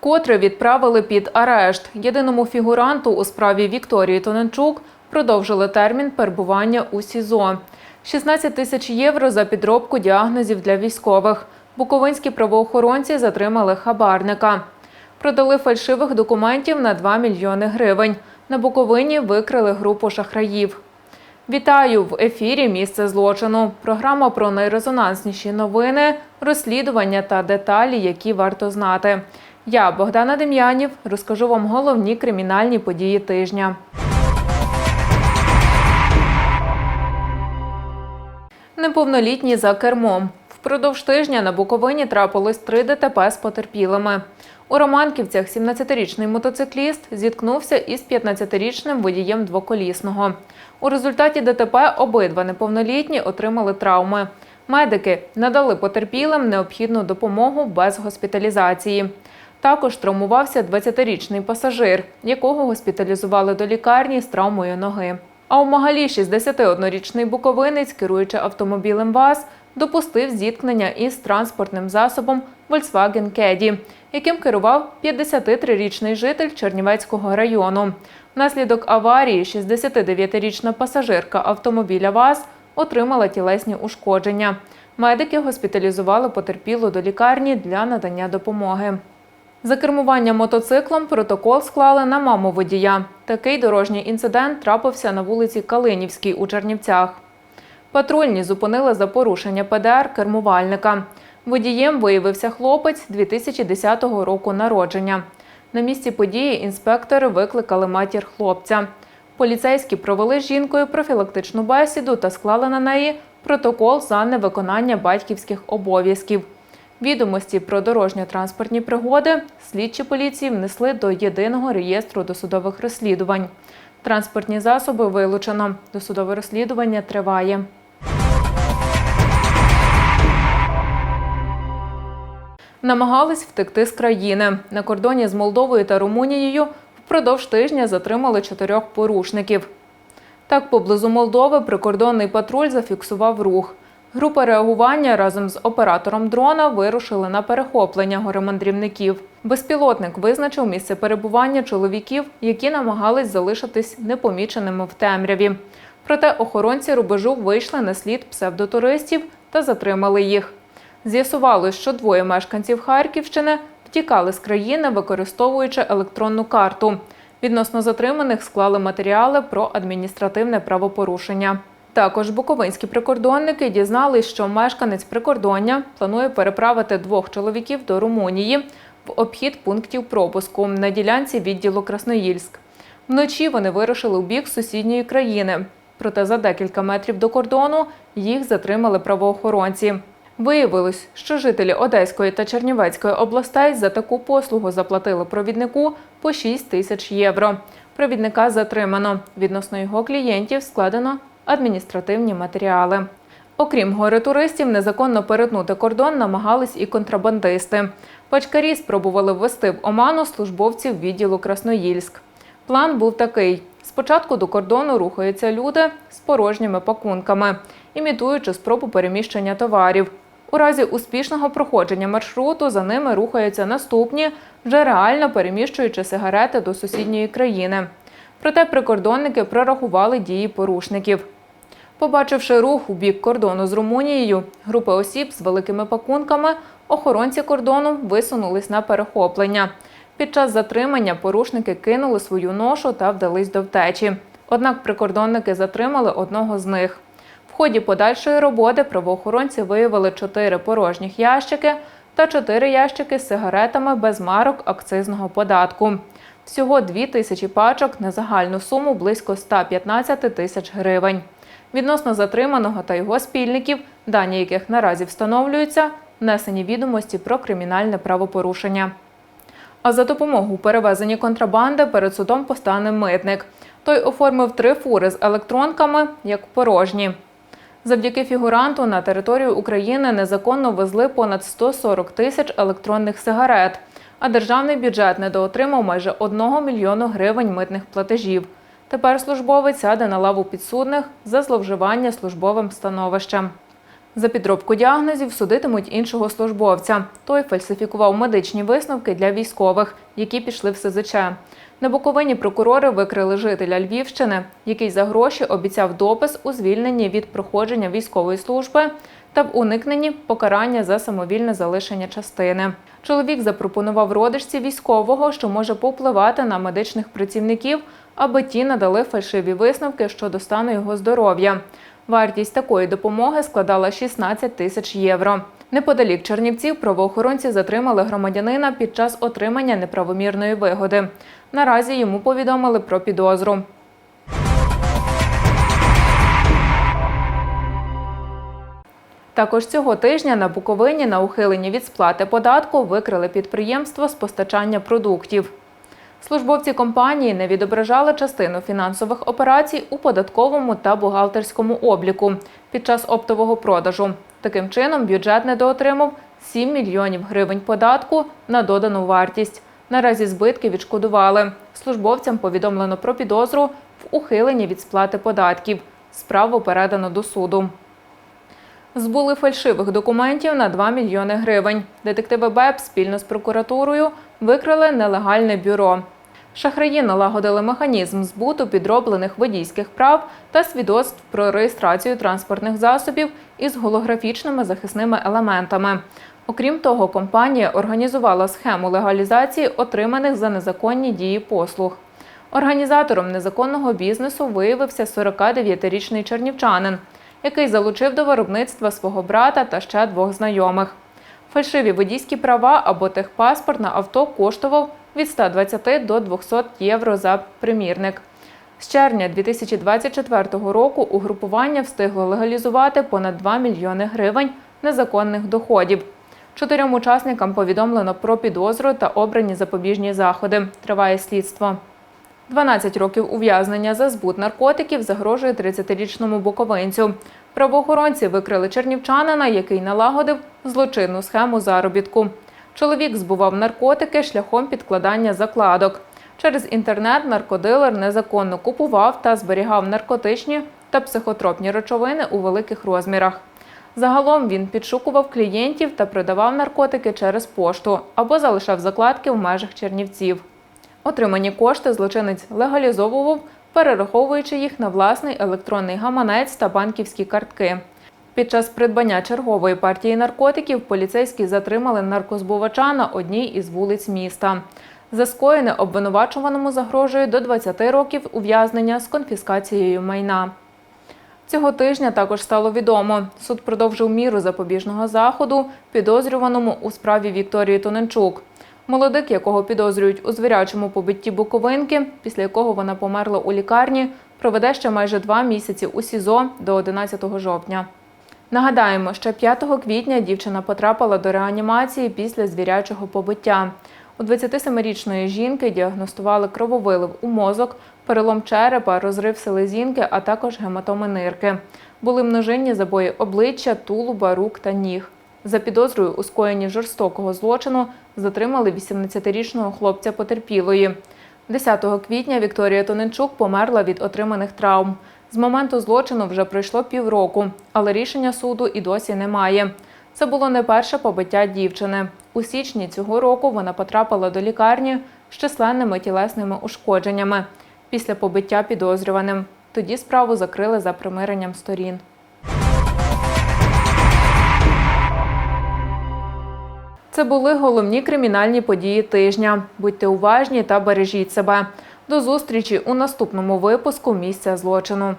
Вкотре відправили під арешт. Єдиному фігуранту у справі Вікторії Тоненчук продовжили термін перебування у СІЗО. 16 тисяч євро за підробку діагнозів для військових. Буковинські правоохоронці затримали хабарника. Продали фальшивих документів на 2 мільйони гривень. На Буковині викрили групу шахраїв. Вітаю в ефірі Місце злочину. Програма про найрезонансніші новини, розслідування та деталі, які варто знати. Я, Богдана Дем'янів, розкажу вам головні кримінальні події тижня. Неповнолітні за кермом. Впродовж тижня на Буковині трапилось три ДТП з потерпілими. У Романківцях 17-річний мотоцикліст зіткнувся із 15-річним водієм двоколісного. У результаті ДТП обидва неповнолітні отримали травми. Медики надали потерпілим необхідну допомогу без госпіталізації. Також травмувався 20-річний пасажир, якого госпіталізували до лікарні з травмою ноги. А у Магалі 61-річний буковинець, керуючи автомобілем ВАЗ, допустив зіткнення із транспортним засобом Volkswagen Caddy, яким керував 53-річний житель Чернівецького району. Внаслідок аварії 69-річна пасажирка автомобіля ВАЗ отримала тілесні ушкодження. Медики госпіталізували потерпілу до лікарні для надання допомоги. За кермування мотоциклом протокол склали на маму водія. Такий дорожній інцидент трапився на вулиці Калинівській у Чернівцях. Патрульні зупинили за порушення ПДР кермувальника. Водієм виявився хлопець 2010 року народження. На місці події інспектори викликали матір хлопця. Поліцейські провели з жінкою профілактичну бесіду та склали на неї протокол за невиконання батьківських обов'язків. Відомості про дорожньо-транспортні пригоди слідчі поліції внесли до єдиного реєстру досудових розслідувань. Транспортні засоби вилучено. Досудове розслідування триває. Намагались втекти з країни. На кордоні з Молдовою та Румунією впродовж тижня затримали чотирьох порушників. Так, поблизу Молдови прикордонний патруль зафіксував рух. Група реагування разом з оператором дрона вирушили на перехоплення горемандрівників. Безпілотник визначив місце перебування чоловіків, які намагались залишитись непоміченими в темряві. Проте охоронці рубежу вийшли на слід псевдотуристів та затримали їх. З'ясувалось, що двоє мешканців Харківщини втікали з країни, використовуючи електронну карту. Відносно затриманих склали матеріали про адміністративне правопорушення. Також буковинські прикордонники дізнались, що мешканець прикордоння планує переправити двох чоловіків до Румунії в обхід пунктів пропуску на ділянці відділу Красноїльськ. Вночі вони вирушили у бік сусідньої країни. Проте за декілька метрів до кордону їх затримали правоохоронці. Виявилось, що жителі Одеської та Чернівецької областей за таку послугу заплатили провіднику по 6 тисяч євро. Провідника затримано. Відносно його клієнтів складено адміністративні матеріали. Окрім гори туристів, незаконно перетнути кордон намагались і контрабандисти. Пачкарі спробували ввести в оману службовців відділу Красноїльськ. План був такий: спочатку до кордону рухаються люди з порожніми пакунками, імітуючи спробу переміщення товарів. У разі успішного проходження маршруту за ними рухаються наступні, вже реально переміщуючи сигарети до сусідньої країни. Проте прикордонники прорахували дії порушників. Побачивши рух у бік кордону з Румунією, групи осіб з великими пакунками, охоронці кордону висунулись на перехоплення. Під час затримання порушники кинули свою ношу та вдались до втечі. Однак прикордонники затримали одного з них. В ході подальшої роботи правоохоронці виявили чотири порожніх ящики та чотири ящики з сигаретами без марок акцизного податку. Всього дві тисячі пачок на загальну суму близько 115 тисяч гривень. Відносно затриманого та його спільників, дані яких наразі встановлюються, внесені відомості про кримінальне правопорушення. А за допомогу у контрабанди перед судом постане митник. Той оформив три фури з електронками як порожні. Завдяки фігуранту на територію України незаконно везли понад 140 тисяч електронних сигарет, а державний бюджет недоотримав майже 1 мільйону гривень митних платежів. Тепер службовець сяде на лаву підсудних за зловживання службовим становищем. За підробку діагнозів судитимуть іншого службовця. Той фальсифікував медичні висновки для військових, які пішли в СЗЧ. На Буковині прокурори викрили жителя Львівщини, який за гроші обіцяв допис у звільненні від проходження військової служби та в уникненні покарання за самовільне залишення частини. Чоловік запропонував родичці військового, що може повпливати на медичних працівників, аби ті надали фальшиві висновки щодо стану його здоров'я. Вартість такої допомоги складала 16 тисяч євро. Неподалік Чернівців правоохоронці затримали громадянина під час отримання неправомірної вигоди. Наразі йому повідомили про підозру. Також цього тижня на Буковині на ухиленні від сплати податку викрили підприємство з постачання продуктів. Службовці компанії не відображали частину фінансових операцій у податковому та бухгалтерському обліку під час оптового продажу. Таким чином, бюджет недоотримав 7 мільйонів гривень податку на додану вартість. Наразі збитки відшкодували. Службовцям повідомлено про підозру в ухиленні від сплати податків. Справу передано до суду. Збули фальшивих документів на 2 мільйони гривень. Детективи БЕП спільно з прокуратурою викрили нелегальне бюро. Шахраї налагодили механізм збуту підроблених водійських прав та свідоцтв про реєстрацію транспортних засобів із голографічними захисними елементами. Окрім того, компанія організувала схему легалізації отриманих за незаконні дії послуг. Організатором незаконного бізнесу виявився 49-річний чернівчанин, який залучив до виробництва свого брата та ще двох знайомих. Фальшиві водійські права або техпаспорт на авто коштував від 120 до 200 євро за примірник. З червня 2024 року угрупування встигло легалізувати понад 2 мільйони гривень незаконних доходів. Чотирьом учасникам повідомлено про підозру та обрані запобіжні заходи. Триває слідство. 12 років ув'язнення за збут наркотиків загрожує 30-річному буковинцю. Правоохоронці викрили чернівчанина, який налагодив злочинну схему заробітку. Чоловік збував наркотики шляхом підкладання закладок. Через інтернет наркодилер незаконно купував та зберігав наркотичні та психотропні речовини у великих розмірах. Загалом він підшукував клієнтів та продавав наркотики через пошту або залишав закладки в межах Чернівців. Отримані кошти злочинець легалізовував, перераховуючи їх на власний електронний гаманець та банківські картки. Під час придбання чергової партії наркотиків поліцейські затримали наркозбувача на одній із вулиць міста. За скоєне обвинувачуваному загрожує до 20 років ув'язнення з конфіскацією майна. Цього тижня також стало відомо. Суд продовжив міру запобіжного заходу підозрюваному у справі Вікторії Тоненчук. Молодик, якого підозрюють у звірячому побитті Буковинки, після якого вона померла у лікарні, проведе ще майже два місяці у СІЗО до 11 жовтня. Нагадаємо, що 5 квітня дівчина потрапила до реанімації після звірячого побиття. У 27-річної жінки діагностували крововилив у мозок, перелом черепа, розрив селезінки, а також гематоми нирки. Були множинні забої обличчя, тулуба, рук та ніг. За підозрою у скоєнні жорстокого злочину затримали 18-річного хлопця потерпілої. 10 квітня Вікторія Тоненчук померла від отриманих травм. З моменту злочину вже пройшло півроку, але рішення суду і досі немає. Це було не перше побиття дівчини. У січні цього року вона потрапила до лікарні з численними тілесними ушкодженнями після побиття підозрюваним. Тоді справу закрили за примиренням сторін. Це були головні кримінальні події тижня. Будьте уважні та бережіть себе. До зустрічі у наступному випуску місця злочину.